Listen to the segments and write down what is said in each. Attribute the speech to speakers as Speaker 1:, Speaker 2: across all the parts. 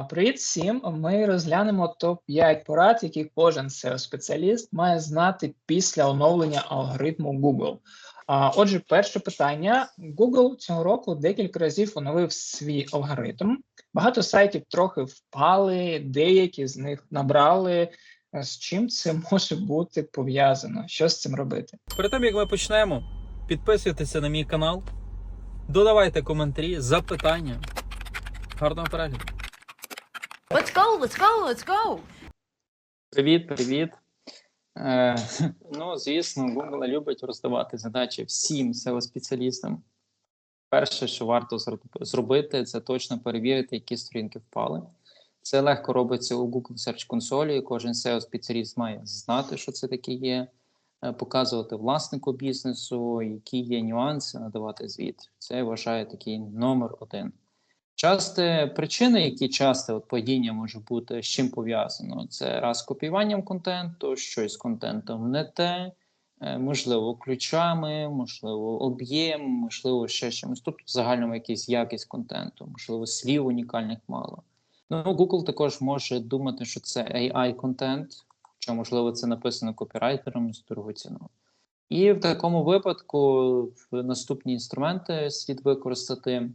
Speaker 1: Привіт всім! Ми розглянемо топ-5 порад, які кожен SEO-спеціаліст має знати після оновлення алгоритму Google. Отже, перше питання: Google цього року декілька разів оновив свій алгоритм. Багато сайтів трохи впали, деякі з них набрали. З чим це може бути пов'язано? Що з цим робити?
Speaker 2: Перед тим як ми почнемо, підписуйтеся на мій канал, додавайте коментарі, запитання. Гарного перегляду.
Speaker 3: Let's go, let's go, let's go.
Speaker 2: Привіт, привіт. Е, ну, звісно, Google любить роздавати задачі всім SEO-спеціалістам. Перше, що варто зробити, це точно перевірити, які сторінки впали. Це легко робиться у Google Search консолі. Кожен SEO-спеціаліст має знати, що це таке є, е, показувати власнику бізнесу, які є нюанси, надавати звіт. Це я вважаю такий номер один. Часте причини, які часте от падіння може бути з чим пов'язано, це раз копіюванням контенту, щось з контентом не те, е, можливо, ключами, можливо, об'єм, можливо, ще чимось. Тобто, в загальному якийсь якість контенту, можливо, слів унікальних мало. Ну, Google також може думати, що це AI контент, що можливо це написано копірайтером з дорогою ціною. І в такому випадку наступні інструменти слід використати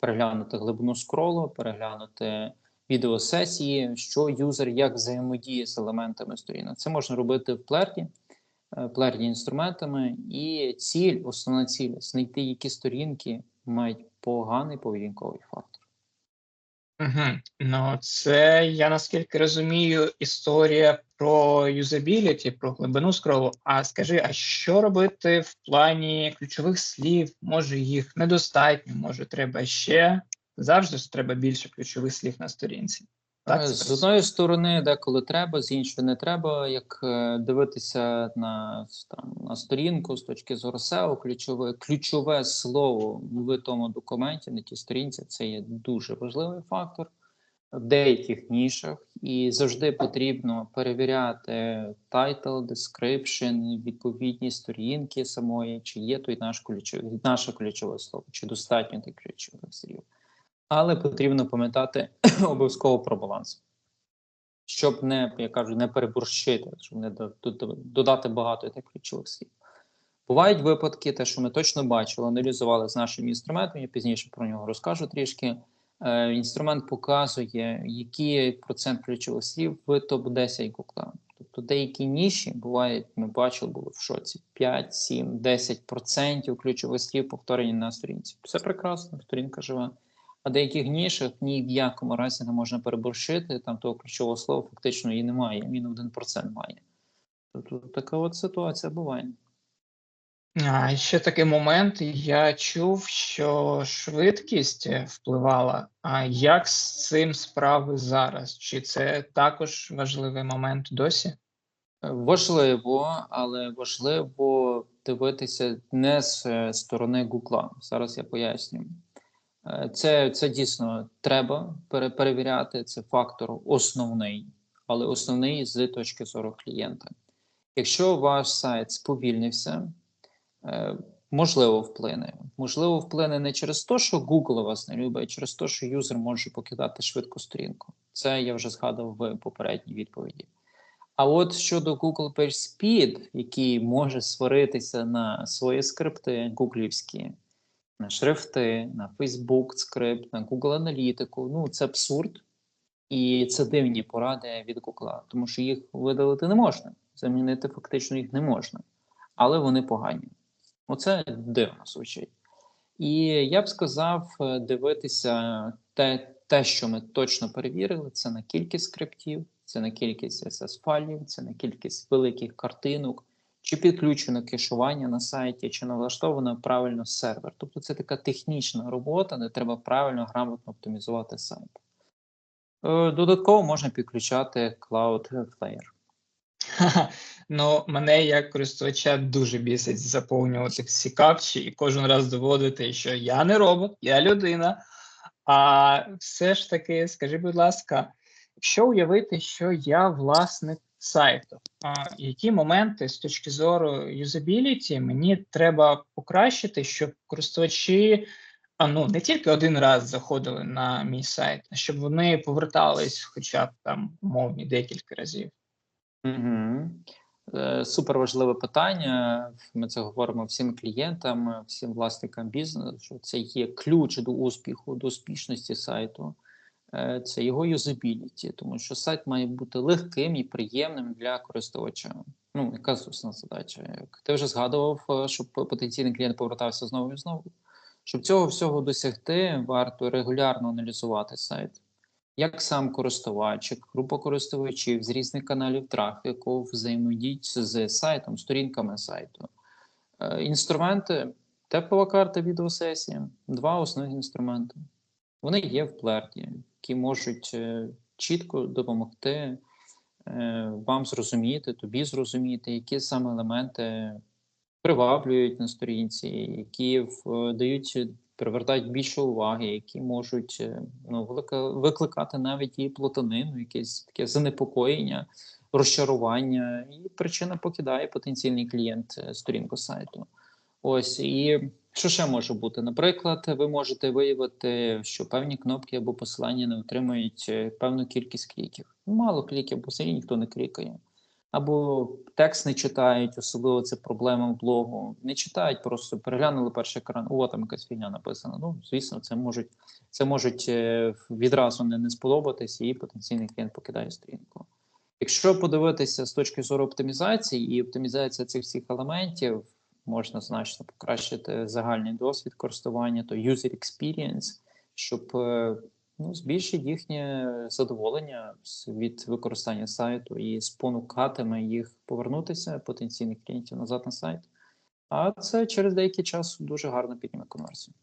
Speaker 2: переглянути глибину скролу, переглянути відеосесії, що юзер як взаємодіє з елементами сторінок. Це можна робити в плерді, е, плерді інструментами, і ціль, основна ціль знайти, які сторінки мають поганий поведінковий фактор.
Speaker 1: Угу. Ну, це я наскільки розумію, історія про юзабіліті, про глибину скролу. А скажи, а що робити в плані ключових слів? Може, їх недостатньо, може, треба ще. Завжди ж треба більше ключових слів на сторінці. Так,
Speaker 2: Е, з одної сторони, деколи треба, з іншої не треба. Як е, дивитися на, там, на сторінку з точки зору SEO, ключове, ключове слово в тому документі на тій сторінці це є дуже важливий фактор деяких нішах, і завжди потрібно перевіряти title, description, відповідні сторінки самої, чи є той наш ключовий, наше ключове слово, чи достатньо тих ключових слів. Але потрібно пам'ятати обов'язково про баланс, щоб не, я кажу, не переборщити, щоб не до- до- до- додати багато тих ключових слів. Бувають випадки, те, що ми точно бачили, аналізували з нашим інструментом, я пізніше про нього розкажу трішки. Е, інструмент показує, який процент ключових слів в топ-10 Google. Тобто деякі ніші бувають, ми бачили, були в шоці 5, 7, 10% ключових слів повторені на сторінці. Все прекрасно, сторінка жива. А деяких нішах ні в якому разі не можна переборщити, там того ключового слова фактично і немає, він 1% має. Тобто така от ситуація буває.
Speaker 1: Ще такий момент. Я чув, що швидкість е, впливала. А як з цим справи зараз? Чи це також важливий момент досі?
Speaker 2: Важливо, але важливо дивитися не з е, сторони Гугла. Зараз я поясню. Е, Це, це дійсно треба перевіряти. Це фактор основний, але основний з точки зору клієнта. Якщо ваш сайт сповільнився, е, можливо, вплине. Можливо, вплине не через те, що Google вас не любить, а через те, що юзер може покидати швидко сторінку. Це я вже згадував в попередній відповіді. А от щодо Google PageSpeed, який може сваритися на свої скрипти гуглівські, на шрифти, на Facebook скрипт, на Google аналітику, ну це абсурд. І це дивні поради від Google, тому що їх видалити не можна, замінити фактично їх не можна, але вони погані. Оце дивно звучить. І я б сказав, е, дивитися те, те, що ми точно перевірили, це на кількість скриптів, це на кількість ss файлів це на кількість великих картинок, чи підключено кешування на сайті, чи налаштовано правильно сервер. Тобто це така технічна робота, де треба правильно грамотно оптимізувати сайт. Е, Додатково можна підключати Cloudflare.
Speaker 1: Ну, мене як користувача дуже бісить заповнювати всі капчі і кожен раз доводити, що я не робот, я людина. А все ж таки, скажи, будь ласка, якщо уявити, що я власник сайту, а які моменти з точки зору юзабіліті мені треба покращити, щоб користувачі а ну не тільки один раз заходили на мій сайт, а щоб вони повертались хоча б там умовні декілька разів.
Speaker 2: Угу. Супер важливе питання. Ми це говоримо всім клієнтам, всім власникам бізнесу. Що це є ключ до успіху, до успішності сайту. Е, Це його юзабіліті, тому що сайт має бути легким і приємним для користувача. Ну, яка основна задача? Як ти вже згадував, е, щоб потенційний клієнт повертався знову і знову. Щоб цього всього досягти, варто регулярно аналізувати сайт як сам користувач, як група користувачів з різних каналів трафіку взаємодіють з сайтом, сторінками сайту. Е, Інструменти, теплова карта відеосесії, два основних інструменти. Вони є в плерті, які можуть е, чітко допомогти е, вам зрозуміти, тобі зрозуміти, які саме елементи приваблюють на сторінці, які дають привертають більше уваги, які можуть е, ну, викликати навіть і плотанину, якесь таке занепокоєння, розчарування, і причина покидає потенційний клієнт е, сторінку сайту. Ось і що ще може бути? Наприклад, ви можете виявити, що певні кнопки або посилання не отримують е, певну кількість кліків. Мало кліків, бо взагалі ніхто не клікає. Або текст не читають, особливо це проблема в блогу. Не читають, просто переглянули перший екран. О, там якась фігня написана. Ну, звісно, це можуть, це можуть е, відразу не, не сподобатись, і потенційний клієнт покидає сторінку. Якщо подивитися з точки зору оптимізації і оптимізація цих всіх елементів, можна значно покращити загальний досвід користування, то user experience, щоб е, ну, збільшить їхнє задоволення від використання сайту і спонукатиме їх повернутися потенційних клієнтів назад на сайт. А це через деякий час дуже гарно підніме конверсію.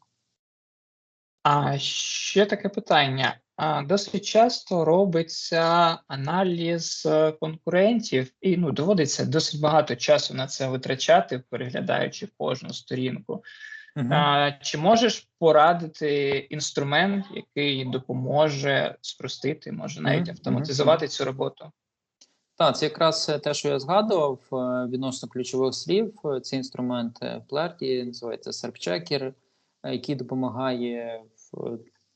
Speaker 1: А ще таке питання. Досить часто робиться аналіз е, конкурентів, і ну доводиться досить багато часу на це витрачати, переглядаючи кожну сторінку. А, чи можеш порадити інструмент, який допоможе спростити, може навіть автоматизувати цю роботу?
Speaker 2: Так, це якраз е, те, що я згадував е, відносно ключових слів. Е, Це інструмент Plerty, називається SERP-checker, е, який допомагає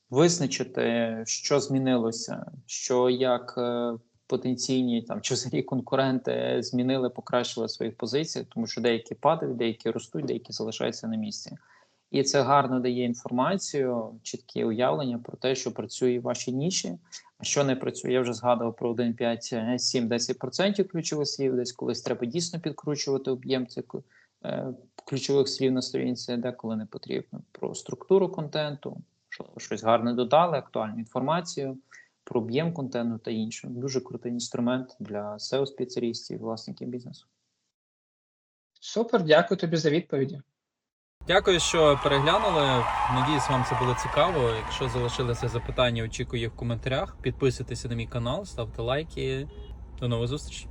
Speaker 2: визначити, що змінилося, що як потенційні там чи взагалі конкуренти змінили, покращили своїх позиціях, тому що деякі падають, деякі ростуть, деякі залишаються на місці. І це гарно дає інформацію, чіткі уявлення про те, що працює в вашій ніші, а що не працює, я вже згадував про 1,5, 7-10% ключових слів. Десь колись треба дійсно підкручувати об'єм цих е, ключових слів на сторінці, деколи не потрібно. Про структуру контенту, що щось гарне додали, актуальну інформацію, про об'єм контенту та інше. Дуже крутий інструмент для SEO-спеціалістів і власників бізнесу.
Speaker 1: Супер, дякую тобі за відповіді.
Speaker 4: Дякую, що переглянули. Надіюсь, вам це було цікаво. Якщо залишилися запитання, очікую їх в коментарях. Підписуйтеся на мій канал, ставте лайки. До нових зустрічей.